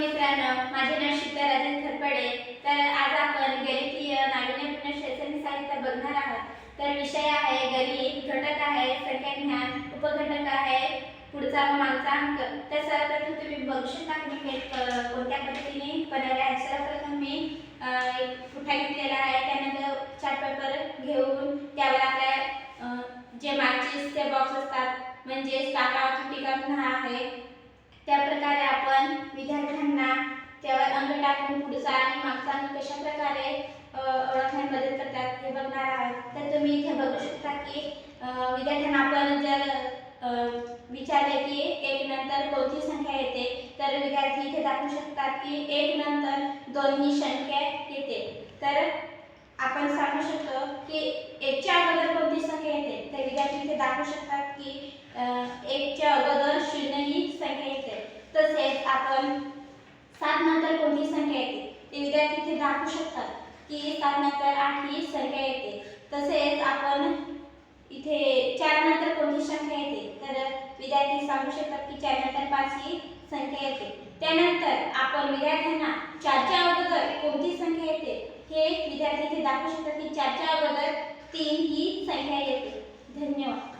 मित्रांनो माझे नाव शीतल राजन थरपडे. तर आज आपण गणितीय नाविन्यपूर्ण शैक्षणिक साहित्य बघणार आहोत. तर विषय आहे गणित घटक आहे संख्या ज्ञान उपघटक आहे पुढचा व मागचा अंक. तर सर्वप्रथम तुम्ही बघू शकता की मी हे कोणत्या पद्धतीने बनवले आहे. सर्वप्रथम मी एक पुठा घेतलेला आहे. त्यानंतर चार्ट पेपर घेऊन त्यावर आपल्या जे मागचे ते बॉक्स असतात म्हणजे काका टीका पुन्हा आहे. आपण विद्यार्थ्यांना त्यावर अंक टाकून पुढचा आणि मागचा अंक कशा प्रकारे ओळखण्यात मदत करतात हे बघणार आहात. तर तुम्ही इथे बघू शकता की विद्यार्थ्यांना आपण जर विचारले की एक नंतर कोणती संख्या येते तर विद्यार्थी इथे दाखवू शकतात की एक नंतर दोन्ही संख्या येते. तर आपण सांगू शकतो की एकच्या अगोदर कोणती संख्या येते तर विद्यार्थी इथे दाखवू शकतात की एकच्या अगोदर शून्य ही संख्या येते तसेच आपण सात नंतर कोणती संख्या येते? ते विद्यार्थी इथे दाखवू शकतात की सात नंतर आठ ही संख्या येते. तसेच आपण इथे चार नंतर कोणती संख्या येते? तर विद्यार्थी सांगू शकतात की चार नंतर पाच ही संख्या येते. त्यानंतर आपण विद्यार्थ्यांना चारच्या अगोदर कोणती संख्या येते? हे विद्यार्थी इथे दाखवू शकतात की चारच्या अगोदर तीन ही संख्या येते. धन्यवाद.